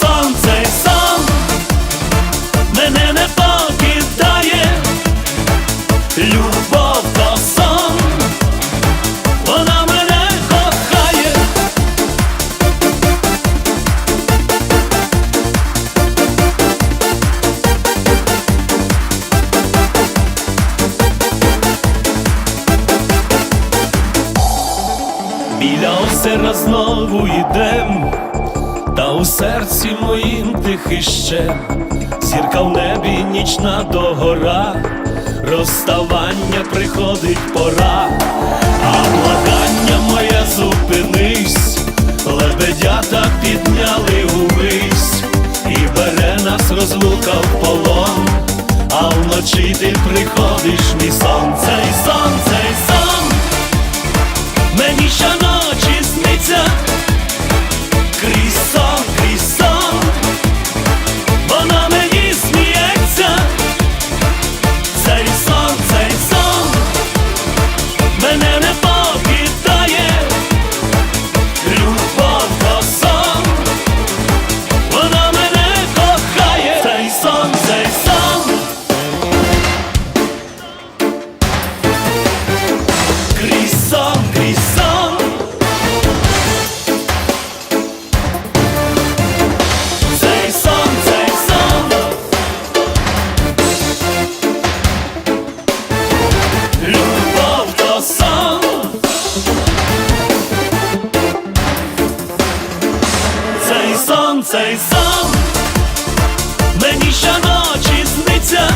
сон, цей сон, мене не покидає, любов то сон, вона мене кохає. Біля озера знову йдем, та у серці моїм тихий ще, зірка в небі нічна догора, розставання приходить пора, цей сон, цей сон, мені щоночі сниться.